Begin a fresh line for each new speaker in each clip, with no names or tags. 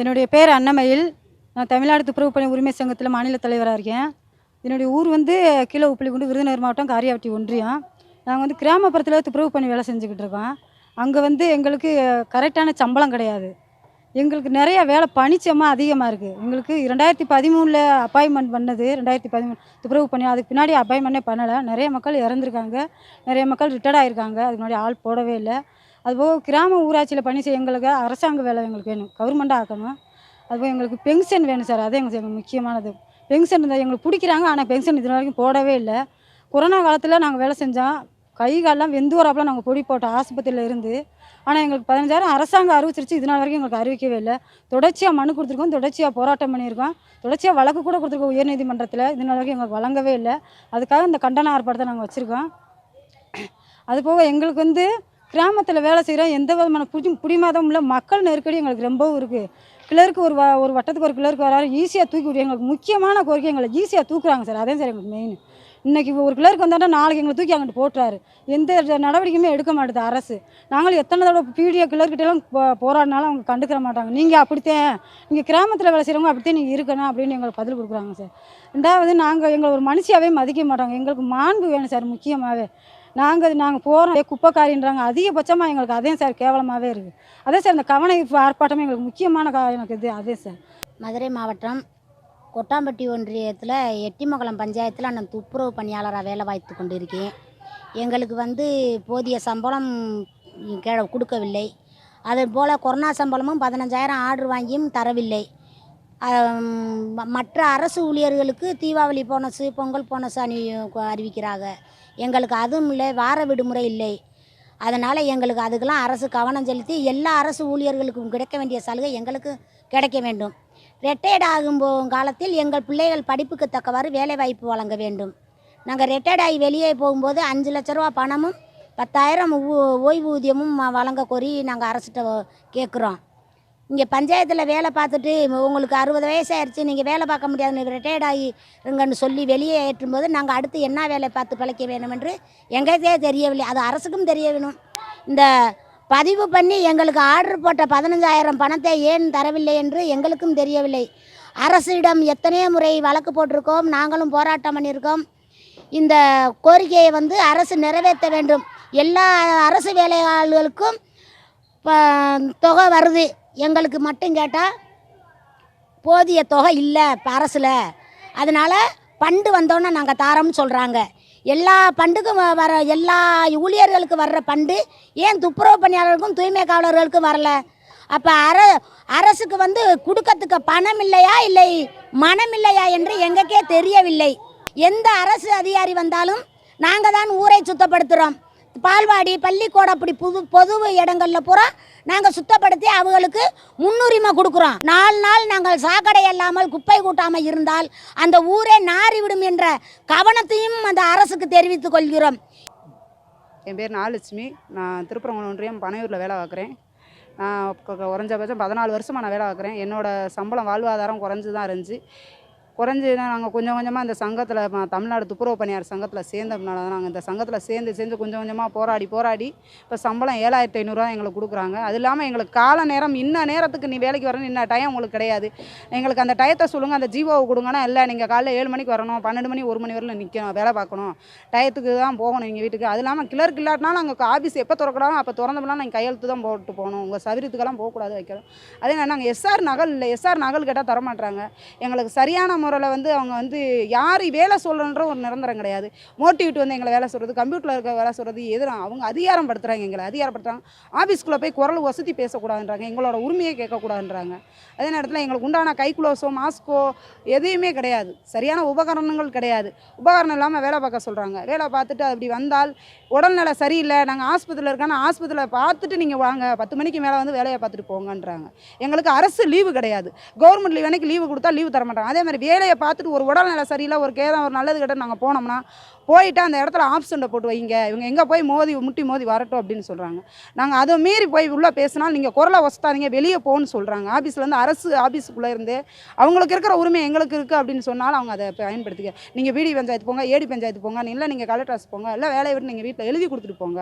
என்னுடைய பேர் அன்னமயில் நான் தமிழ்நாடு துப்புரவு பணி உரிமை சங்கத்தில் மாநில தலைவராக இருக்கேன். என்னுடைய ஊர் வந்து கீழே உப்பிலிக்குண்டு விருதுநகர் மாவட்டம் காரியாவட்டி ஒன்றியம். நாங்கள் வந்து கிராமப்புறத்தில் துப்புரவு பணி வேலை செஞ்சுக்கிட்டு இருக்கோம். அங்கே வந்து எங்களுக்கு கரெக்டான சம்பளம் கிடையாது. எங்களுக்கு நிறைய வேலை பனிச்சமாக அதிகமாக இருக்குது எங்களுக்கு ரெண்டாயிரத்தி பதிமூணில் அப்பாயின்மெண்ட் பண்ணது. ரெண்டாயிரத்தி பதிமூணு துப்புரவு பண்ணி அதுக்கு பின்னாடி அப்பாயின்மெண்ட்டே பண்ணலை. நிறைய மக்கள் இறந்துருக்காங்க. நிறைய மக்கள் ரிட்டையர்ட் ஆகிருக்காங்க அதுக்கு முன்னாடி ஆள் போடவே இல்லை. அதுபோக கிராம ஊராட்சியில் பணி செய்ய எங்களுக்கு அரசாங்க வேலை எங்களுக்கு வேணும். கவர்மெண்ட்டாக ஆக்கணும். அதுபோக எங்களுக்கு பென்ஷன் வேணும் சார் அது எங்களுக்கு எங்களுக்கு முக்கியமானது. பென்ஷன் இருந்தால் எங்களுக்கு பிடிக்கிறாங்க. ஆனால் பென்ஷன் இது வரைக்கும் போடவே இல்லை. கொரோனா காலத்தில் நாங்கள் வேலை செஞ்சோம் கை காலெலாம் வெந்து வராப்பில் நாங்கள் பொடி போட்டோம் ஆஸ்பத்திரியில் இருந்து ஆனால் எங்களுக்கு பதினஞ்சாயிரம் அரசாங்கம் அறிவிச்சிருச்சு. இதனால் வரைக்கும் எங்களுக்கு அறிவிக்கவே இல்லை. தொடர்ச்சியாக மனு கொடுத்துருக்கோம். தொடர்ச்சியாக போராட்டம் பண்ணியிருக்கோம். தொடர்ச்சியாக வழக்கு கூட கொடுத்துருக்கோம் உயர்நீதிமன்றத்தில். இதனால் வரைக்கும் எங்களுக்கு வழங்கவே இல்லை. அதுக்காக இந்த கண்டன ஆர்ப்பாட்டத்தை நாங்கள் வச்சுருக்கோம். அதுபோக எங்களுக்கு வந்து கிராமத்தில் வேலை செய்கிறோம் எந்த விதமான புடி புடிமாதமும் இல்லை. மக்கள் நெருக்கடி எங்களுக்கு ரொம்பவும் இருக்குது கிளருக்கு ஒரு வ ஒரு வட்டத்துக்கு ஒரு கிளருக்கு வராரு. ஈஸியாக தூக்கி விடு. எங்களுக்கு முக்கியமான கோரிக்கை எங்களை ஈஸியாக தூக்குறாங்க சார். அதே சார் எங்களுக்கு மெயின் இன்றைக்கி ஒரு கிளருக்கு வந்தாட்டா நாளைக்கு எங்களை தூக்கி அங்கிட்டு போட்டுறாரு. எந்த நடவடிக்கையுமே எடுக்க மாட்டுது அரசு. நாங்களும் எத்தனை தடவை பிடிஓ கிளர்கிட்டலாம் போ போராடினாலும் அவங்க கண்டுக்கிற மாட்டாங்க. நீங்கள் அப்படித்தான் நீங்கள் கிராமத்தில் வேலை செய்கிறவங்க அப்படித்தான் நீங்கள் இருக்கணும் அப்படின்னு எங்களுக்கு பதில் கொடுக்குறாங்க சார். ரெண்டாவது நாங்கள் எங்களை ஒரு மனுஷியாவே மதிக்க மாட்டாங்க. எங்களுக்கு மாண்பு வேணும் சார் முக்கியமாகவே நாங்கள் நாங்கள் போகிறோம் குப்பைக்காரின்றாங்க. அதிகபட்சமாக எங்களுக்கு அதே சார் கேவலமாகவே இருக்குது அதே சார் இந்த கவன ஆர்ப்பாட்டமே எங்களுக்கு முக்கியமான கா எனக்கு இது. அதே சார்.
மதுரை மாவட்டம் கொட்டாம்பட்டி ஒன்றியத்தில் எட்டிமங்கலம் பஞ்சாயத்தில் நான் துப்புரவு பணியாளராக வேலை வாய்த்து கொண்டிருக்கேன். எங்களுக்கு வந்து போதிய சம்பளம் கே கொடுக்கவில்லை. அதுபோல் கொரோனா சம்பளமும் பதினஞ்சாயிரம் ஆர்டர் வாங்கியும் தரவில்லை. மற்ற அரசு ஊழியர்களுக்கு தீபாவளி போனஸு பொங்கல் போனஸ் அணி அறிவிக்கிறாங்க. எங்களுக்கு அதுவும் இல்லை வார விடுமுறை இல்லை. அதனால் எங்களுக்கு அதுக்கெல்லாம் அரசு கவனம் செலுத்தி எல்லா அரசு ஊழியர்களுக்கும் கிடைக்க வேண்டிய சலுகை எங்களுக்கு கிடைக்க வேண்டும். ரிட்டையர்ட் ஆகும் காலத்தில் எங்கள் பிள்ளைகள் படிப்புக்கு தக்கவாறு வேலைவாய்ப்பு வழங்க வேண்டும். நாங்கள் ரிட்டையர்ட் ஆகி வெளியே போகும்போது அஞ்சு லட்ச ரூபா பணமும் பத்தாயிரம் ஓய்வூதியமும் வழங்க கோரி நாங்கள் அரசிட்ட கேட்குறோம். இங்கே பஞ்சாயத்தில் வேலை பார்த்துட்டு உங்களுக்கு அறுபது வயசாயிருச்சு நீங்கள் வேலை பார்க்க முடியாது ரிட்டையர்ட் ஆகிருங்கன்னு சொல்லி வெளியே ஏற்றும்போது நாங்கள் அடுத்து என்ன வேலை பார்த்து பிழைக்க வேணும் என்று எங்களுக்கே தெரியவில்லை. அது அரசுக்கும் தெரிய வேணும். இந்த பதிவு பண்ணி எங்களுக்கு ஆர்டர் போட்ட பதினஞ்சாயிரம் பணத்தை ஏன் தரவில்லை என்று எங்களுக்கும் தெரியவில்லை. அரசிடம் எத்தனையோ முறை வழக்கு போட்டிருக்கோம் நாங்களும் போராட்டம் பண்ணியிருக்கோம். இந்த கோரிக்கையை வந்து அரசு நிறைவேற்ற வேண்டும். எல்லா அரசு வேலையாளர்களுக்கும் ப- தொகை வருது. எங்களுக்கு மட்டும் கேட்டால் போதிய தொகை இல்லை இப்போ அரசில். அதனால் பண்டு வந்தோன்னே நாங்கள் தாரோம்னு சொல்கிறாங்க எல்லா பண்டுக்கும் வ- வர எல்லா ஊழியர்களுக்கு வர்ற பண்டு ஏன் துப்புரவு பணியாளர்களுக்கும் தூய்மை காவலர்களுக்கும் வரல? அப்போ அர அரசுக்கு வந்து கொடுக்கறதுக்கு பணம் இல்லையா இல்லை மனம் இல்லையா என்று எங்களுக்கே தெரியவில்லை. எந்த அரசு அதிகாரி வந்தாலும் நாங்கள் தான் ஊரை சுத்தப்படுத்துகிறோம் பால்வாடி பள்ளிக்கூடம் அப்படி புது பொது இடங்களில் பூரா நாங்கள் சுத்தப்படுத்தி அவங்களுக்கு முன்னுரிமை கொடுக்குறோம். நாலு நாள் நாங்கள் சாக்கடை இல்லாமல் குப்பை கூட்டாமல் இருந்தால் அந்த ஊரே நாறிவிடும் என்ற கவனத்தையும் அந்த அரசுக்கு தெரிவித்துக் கொள்கிறோம்.
என் பேர் நாகலட்சுமி நான் திருப்பரங்குளம் ஒன்றியம் பனையூரில் வேலை பார்க்குறேன். நான் குறைஞ்சபட்சம் பதினாலு வருஷமாக நான் வேலை பார்க்குறேன். என்னோட சம்பளம் வாழ்வாதாரம் குறைஞ்சு தான் இருந்துச்சு. குறைஞ்சி நாங்கள் கொஞ்சம் கொஞ்சமாக இந்த சங்கத்தில் தமிழ்நாடு துப்புரவு பணியார் சங்கத்தில் சேர்ந்தனால தான் நாங்கள் இந்த சங்கத்தில் சேர்ந்து சேர்ந்து கொஞ்சம் கொஞ்சமாக போராடி போராடி இப்போ சம்பளம் ஏழாயிரத்தி ஐநூறுரூவா எங்களுக்கு கொடுக்குறாங்க. அது இல்லாமல் எங்களுக்கு கால நேரம் இன்ன நேரத்துக்கு நீ வேலைக்கு வரணும் இன்ன டைம் உங்களுக்கு கிடையாது. எங்களுக்கு அந்த டயத்தை சொல்லுங்கள் அந்த ஜீவோவை கொடுங்கன்னா இல்லை நீங்கள் காலைல ஏழு மணிக்கு வரணும் பன்னெண்டு மணி ஒரு மணி வரையிலும் நிற்கணும் வேலை பார்க்கணும். டயத்துக்கு தான் போகணும் எங்கள் வீட்டுக்கு. அது இல்லாமல் கிளர்க்கு இல்லாட்டினாலும் நாங்கள் ஆஃபீஸ் எப்போ திறக்கிறாலும் அப்போ திறந்தோம்னா நாங்கள் கையெழுத்து தான் போட்டு போகணும். உங்கள் சவிரத்துக்கெல்லாம் போகக்கூடாது வைக்கணும். அதே நாங்கள் எஸ்ஆர் நகல் இல்லை எஸ்ஆர் நகல் கேட்டால் தரமாட்டாங்க எங்களுக்கு சரியான முறையில் வந்து அவங்க வந்து யார் வேலை சொல்லணுன்ற ஒரு நிரந்தரம் கிடையாது. மோட்டிவிட்டு வந்து எங்களை வேலை சொல்கிறது கம்ப்யூட்டரில் இருக்க வேலை சொல்கிறது எதிராக அவங்க அதிகாரம் படுத்துகிறாங்க எங்களை அதிகாரப்படுத்துகிறாங்க ஆஃபீஸ்க்குள்ளே போய் குரல் வசதி பேசக்கூடாதுன்றாங்க எங்களோட உரிமையை கேட்கக்கூடாதுன்றாங்க. அதே நேரத்தில் எங்களுக்கு உண்டான கை குளோஸோ மாஸ்கோ எதையுமே கிடையாது. சரியான உபகரணங்கள் கிடையாது. உபகரணம் இல்லாமல் வேலை பார்க்க சொல்கிறாங்க வேலை பார்த்துட்டு அப்படி வந்தால் உடல்நிலை சரியில்லை நாங்கள் ஆஸ்பத்திரியில் இருக்கோன்னா ஆஸ்பத்திரியில் பார்த்துட்டு நீங்கள் வாங்க பத்து மணிக்கு மேலே வந்து வேலையை பார்த்துட்டு போங்கன்றாங்க. எங்களுக்கு அரசு லீவு கிடையாது. கவர்மெண்ட் லீவ் அன்னைக்கு லீவு கொடுத்தா லீவு தர மாட்டாங்க அதே மாதிரி வேலையை பார்த்துட்டு ஒரு உடல்நிலை சரியில்லை ஒரு கேதம் ஒரு நல்லது கிட்ட நாங்கள் போனோம்னா போயிட்டு அந்த இடத்துல ஆப்ஷனில் போட்டு வைங்க. இவங்க எங்கே போய் மோதி முட்டி மோதி வரட்டும் அப்படின்னு சொல்கிறாங்க நாங்கள் அதை மீறி போய் உள்ளே பேசினா நீங்கள் குரலை வசத்தாதீங்க வெளியே போகணும்னு சொல்கிறாங்க ஆஃபீஸ்லேருந்து அரசு ஆஃபீஸுக்குள்ளே இருந்து அவங்களுக்கு இருக்கிற உரிமை எங்களுக்கு இருக்குது அப்படின்னு சொன்னாலும் அவங்க அதை பயன்படுத்திக்க. நீங்கள் பிடி பஞ்சாயத்து போங்க ஏடி பஞ்சாயத்து போங்க இல்லை நீங்கள் கலெக்டர் ஆஃபீஸ் போங்க இல்லை வேலையை விட்டு நீங்கள் வீட்டில் எழுதி கொடுத்துட்டு போங்க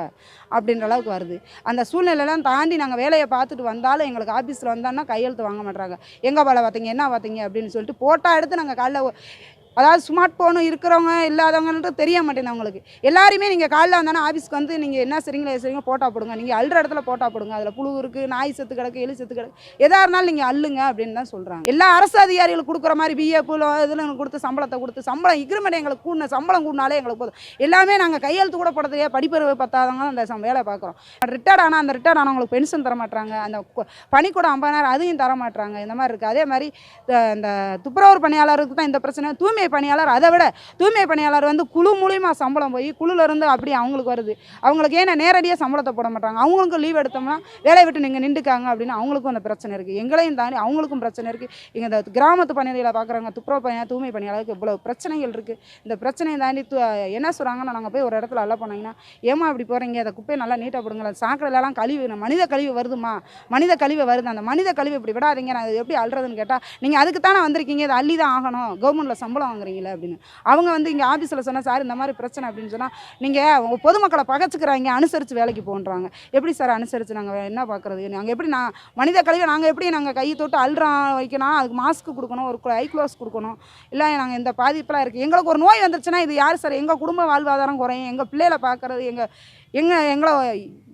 அப்படின்ற அளவுக்கு வருது. அந்த சூழ்நிலையெல்லாம் தாண்டி நாங்கள் வேலையை பார்த்துட்டு வந்தாலும் எங்களுக்கு ஆஃபீஸில் வந்தாங்கன்னா கையெழுத்து வாங்க மாட்டாங்க எங்கே வேலை பார்த்தீங்க என்ன பார்த்தீங்க அப்படின்னு சொல்லிட்டு போட்டால் எடுத்து நாங்கள் காலைல அதாவது ஸ்மார்ட் ஃபோனு இருக்கிறவங்க இல்லாதவங்கன்றது தெரிய மாட்டேங்குது அவங்களுக்கு. எல்லாருமே நீங்கள் காலைல வந்தானா ஆஃபீஸ்க்கு வந்து நீங்கள் என்ன சரிங்களா சரிங்க ஃபோட்டோ போடுங்க. நீங்கள் அள்ளுற இடத்துல போட்டா போடுங்க. அதில் புழு இருக்குது நாய் செத்து கிடக்கு எலி செத்து கிடக்கு. எதாக இருந்தாலும் நீங்கள் அள்ளுங்க அப்படின்னு தான் சொல்கிறாங்க எல்லா அரசு அதிகாரிகளுக்கு கொடுக்குற மாதிரி பிஎஃப் இதில் கொடுத்து சம்பளத்தை கொடுத்து சம்பளம் இக்ரிமெண்ட் எங்களுக்கு கூடின சம்பளம் கூடினாலே எங்களுக்கு போதும். எல்லாமே நாங்கள் கையெழுத்து கூட போடுறதுக்கே படிப்பறிவு பத்தாதவங்க அந்த சம் வேலை பார்க்குறோம். ரிட்டையர்ட் ஆனால் அந்த ரிட்டையர்ட் ஆனவங்களுக்கு பென்ஷன் தர மாட்டாங்க அந்த பணிக்கூட ஐம்பதாயிரம் அதையும் தர மாட்டாங்க இந்த மாதிரி இருக்குது அதே மாதிரி இந்த- இந்த துப்புரவு பணியாளருக்கு தான் இந்த பிரச்சனை. தூய்மை பணியாளர் அதை விட தூய்மை பணியாளர் வந்து குழு மூலிமா சம்பளம் போய் குழுலேருந்து அப்படி அவங்களுக்கு வருது. அவங்களுக்கு ஏன்னா நேரடியாக சம்பளத்தை போட மாட்டாங்க. அவங்களுக்கும் லீவ் எடுத்தோம்னா வேலையை விட்டு நீங்கள் நின்றுக்காங்க அப்படின்னு அவங்களுக்கும் அந்த பிரச்சனை இருக்குது எங்களையும் தாண்டி அவங்களுக்கும் பிரச்சனை இருக்குது இங்கே இந்த கிராமத்து பணிகளை பார்க்குறாங்க துப்புரவு பணியாளர் தூய்மை பணியாளருக்கு இவ்வளோ பிரச்சனைகள் இருக்குது இந்த பிரச்சனையை தாண்டி என்ன சொல்கிறாங்கன்னா நாங்கள் போய் ஒரு இடத்துல அல்ல போனீங்கன்னா ஏமா இப்படி போகிறீங்க அதை குப்பையை நல்லா நீட்டாக போடுங்க சாக்கடையிலலாம் கழிவு மனித கழிவு வருதுமா? மனித கழிவு வருது. அந்த மனித கழிவு இப்படி விடாதீங்க. நான் எப்படி அழுறதுன்னு கேட்டால் நீங்கள் அதுக்கு தானே வந்திருக்கீங்க. இதை அள்ளி தான் ஆகணும் கவர்மெண்ட்டில் சம்பளம் வாங்குறீங்களே அப்படின்னு. அவங்க வந்து இங்கே ஆஃபீஸில் சொன்னால் சார் இந்த மாதிரி பிரச்சனை அப்படின்னு சொன்னால் நீங்கள் பொதுமக்களை பகச்சுக்கிறாங்க அனுசரித்து வேலைக்கு போன்றாங்க எப்படி சார் அனுசரித்து நாங்கள் என்ன பார்க்குறது நாங்கள் எப்படி நான் மனித கழிவை நாங்கள் எப்படி நாங்கள் கையை தொட்டு அல்றோம் வைக்கணும் அதுக்கு மாஸ்க் கொடுக்கணும் ஒரு ஐ க்ளோஸ் கொடுக்கணும். இல்லை நாங்கள் இந்த பாதிப்பெலாம் இருக்குது எங்களுக்கு ஒரு நோய் வந்துருச்சுன்னா இது யார் சார்? எங்கள் குடும்ப வாழ்வாதாரம் குறையும் எங்கள் பிள்ளைகளை பார்க்குறது எங்கள் எங்கள் எங்களை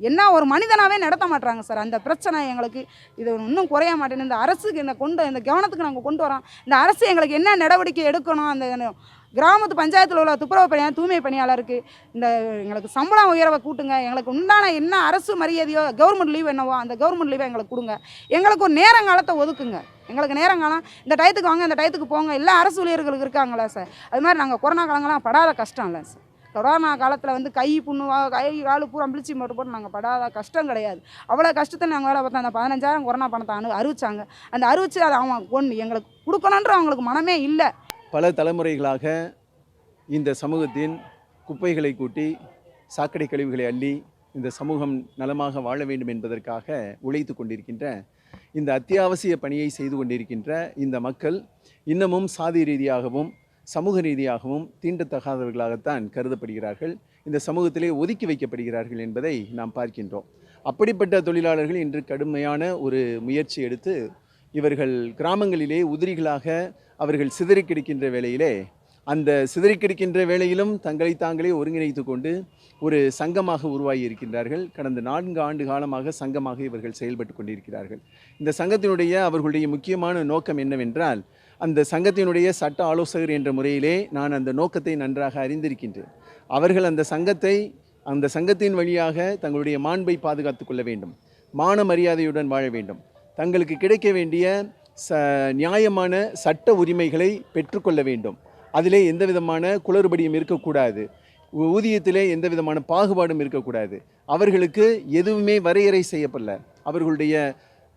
என்ன ஒரு மனிதனாகவே நடத்த மாட்றாங்க சார். அந்த பிரச்சனை எங்களுக்கு இது இன்னும் குறைய மாட்டேன்னு இந்த அரசுக்கு இந்த கொண்டு இந்த கவனத்துக்கு நாங்கள் கொண்டு வரோம். இந்த அரசு எங்களுக்கு என்ன நடவடிக்கை எடுக்கணும்? அந்த கிராமத்து பஞ்சாயத்தில் உள்ள துப்புரவு பணியாளர் தூய்மை பணியாளருக்கு இந்த எங்களுக்கு சம்பளம் உயர்வை கூட்டுங்க. எங்களுக்கு உண்டான என்ன அரசு மரியாதையோ கவர்மெண்ட் லீவ் என்னவோ அந்த கவர்மெண்ட் லீவை எங்களுக்கு கொடுங்க. எங்களுக்கு ஒரு நேரங்காலத்தை ஒதுக்குங்க. எங்களுக்கு நேரங்காலம் இந்த டயத்துக்கு வாங்க இந்த டயத்துக்கு போங்க. எல்லா அரசு ஊழியர்களுக்கு இருக்காங்களா சார். அது மாதிரி நாங்கள் கொரோனா காலங்களாம் படாத கஷ்டம் இல்லை சார். கொரோனா காலத்தில் வந்து கை புண்ணுவா கை காலு பூரா பிளிச்சி மட்டும் போட்டு நாங்கள் படாத கஷ்டம் கிடையாது. அவ்வளோ கஷ்டத்தை நாங்கள் வேலை பார்த்தோம். அந்த பதினஞ்சாயிரம் கொரோனா பணத்தை அனு அறிவிச்சாங்க. அந்த அறிவிச்சு அதை அவங்க ஒன்று எங்களுக்கு கொடுக்கணுன்ற அவங்களுக்கு மனமே இல்லை.
பல தலைமுறைகளாக இந்த சமூகத்தின் குப்பைகளை கூட்டி சாக்கடை கழிவுகளை அள்ளி இந்த சமூகம் நலமாக வாழ வேண்டும் என்பதற்காக உழைத்து கொண்டிருக்கின்ற இந்த அத்தியாவசிய பணியை செய்து கொண்டிருக்கின்ற இந்த மக்கள் இன்னமும் சாதி ரீதியாகவும் சமூக ரீதியாகவும் தீண்டத்தகாதவர்களாகத்தான் கருதப்படுகிறார்கள். இந்த சமூகத்திலே ஒதுக்கி வைக்கப்படுகிறார்கள் என்பதை நாம் பார்க்கின்றோம். அப்படிப்பட்ட தொழிலாளர்கள் இன்று கடுமையான ஒரு முயற்சி எடுத்து இவர்கள் கிராமங்களிலே உதிரிகளாக அவர்கள் சிதறி கிடக்கின்ற வேளையிலே அந்த சிதறி கிடக்கின்ற வேளையிலும் தங்களை தாங்களே ஒருங்கிணைத்து கொண்டு ஒரு சங்கமாக உருவாகி இருக்கின்றார்கள். கடந்த நான்கு ஆண்டு காலமாக சங்கமாக இவர்கள் செயல்பட்டு கொண்டிருக்கிறார்கள். இந்த சங்கத்தினுடைய அவர்களுடைய முக்கியமான நோக்கம் என்னவென்றால் அந்த சங்கத்தினுடைய சட்ட ஆலோசகர் என்ற முறையிலே நான் அந்த நோக்கத்தை நன்றாக அறிந்திருக்கின்றேன். அவர்கள் அந்த சங்கத்தை அந்த சங்கத்தின் வழியாக தங்களுடைய மாண்பை பாதுகாத்து கொள்ள வேண்டும். மான மரியாதையுடன் வாழ வேண்டும். தங்களுக்கு கிடைக்க வேண்டிய ச நியாயமான சட்ட உரிமைகளை பெற்றுக்கொள்ள வேண்டும். அதிலே எந்த விதமான குளறுபடியும் இருக்கக்கூடாது. ஊதியத்திலே எந்த விதமான பாகுபாடும் இருக்கக்கூடாது. அவர்களுக்கு எதுவுமே வரையறை செய்யப்படல. அவர்களுடைய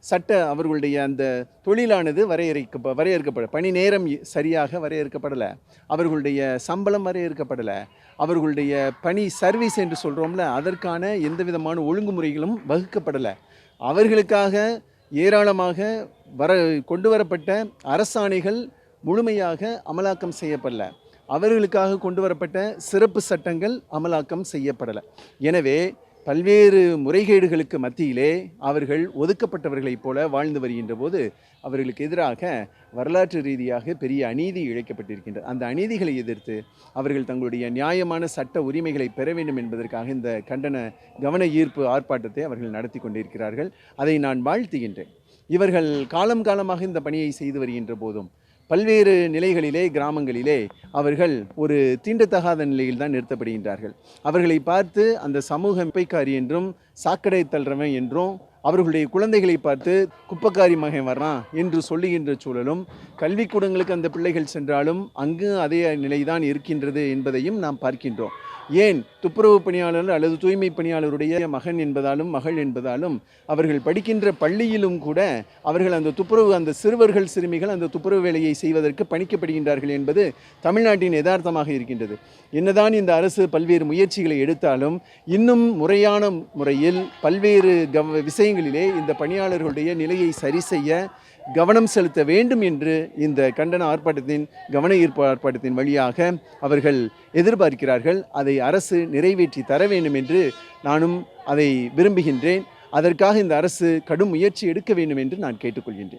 சட்ட அவர்களுடைய அந்த தொழிலானது வரையறைக்க வரையறுக்கப்பட பணி நேரம் சரியாக வரையறுக்கப்படலை. அவர்களுடைய சம்பளம் வரையறுக்கப்படலை. அவர்களுடைய பணி சர்வீஸ் என்று சொல்கிறோம்ல அதற்கான எந்த விதமான ஒழுங்குமுறைகளும் வகுக்கப்படலை. அவர்களுக்காக ஏராளமாக வர கொண்டு வரப்பட்ட அரசாணைகள் முழுமையாக அமலாக்கம் செய்யப்படல. அவர்களுக்காக கொண்டு வரப்பட்ட சிறப்பு சட்டங்கள் அமலாக்கம் செய்யப்படலை. எனவே பல்வேறு முறைகேடுகளுக்கு மத்தியிலே அவர்கள் ஒதுக்கப்பட்டவர்களைப் போல வாழ்ந்து வருகின்ற போது அவர்களுக்கு எதிராக வரலாற்று ரீதியாக பெரிய அநீதி இழைக்கப்பட்டிருக்கின்றது. அந்த அநீதிகளை எதிர்த்து அவர்கள் தங்களுடைய நியாயமான சட்ட உரிமைகளை பெற வேண்டும் என்பதற்காக இந்த கண்டன கவன ஈர்ப்பு ஆர்ப்பாட்டத்தை அவர்கள் நடத்தி கொண்டிருக்கிறார்கள். அதை நான் வாழ்த்துகின்றேன். இவர்கள் காலம் காலமாக இந்த பணியை செய்து வருகின்ற போதும் பல்வேறு நிலைகளிலே கிராமங்களிலே அவர்கள் ஒரு தீண்டத்தகாத நிலையில் தான் நிறுத்தப்படுகின்றார்கள். அவர்களை பார்த்து அந்த சமூக பைக்காரி என்றும் சாக்கடை தள்ளுறவன் என்றும் அவர்களுடைய குழந்தைகளை பார்த்து குப்பக்காரி மகன் வர்றான் என்று சொல்லுகின்ற சூழலும் கல்விக்கூடங்களுக்கு அந்த பிள்ளைகள் சென்றாலும் அங்கு அதே நிலைதான் இருக்கின்றது என்பதையும் நாம் பார்க்கின்றோம். ஏன் துப்புரவு பணியாளர் அல்லது தூய்மை பணியாளருடைய மகன் என்பதாலும் மகள் என்பதாலும் அவர்கள் படிக்கின்ற பள்ளியிலும் கூட அவர்கள் அந்த துப்புரவு அந்த சிறுவர்கள் சிறுமிகள் அந்த துப்புரவு வேலையை செய்வதற்கு பணிக்கப்படுகின்றார்கள் என்பது தமிழ்நாட்டின் யதார்த்தமாக இருக்கின்றது. என்னதான் இந்த அரசு பல்வேறு முயற்சிகளை எடுத்தாலும் இன்னும் முறையான முறையில் பல்வேறு கவ விஷயங்களிலே இந்த பணியாளர்களுடைய நிலையை சரி செய்ய கவனம் செலுத்த வேண்டும் என்று இந்த கண்டன ஆர்ப்பாட்டத்தின் கவன ஈர்ப்பு ஆர்ப்பாட்டத்தின் வழியாக அவர்கள் எதிர்பார்க்கிறார்கள். அதை அரசு நிறைவேற்றி தர வேண்டும் என்று நானும் அதை விரும்புகின்றேன். அதற்காக இந்த அரசு கடும் முயற்சி எடுக்க வேண்டும் என்று நான் கேட்டுக்கொள்கின்றேன்.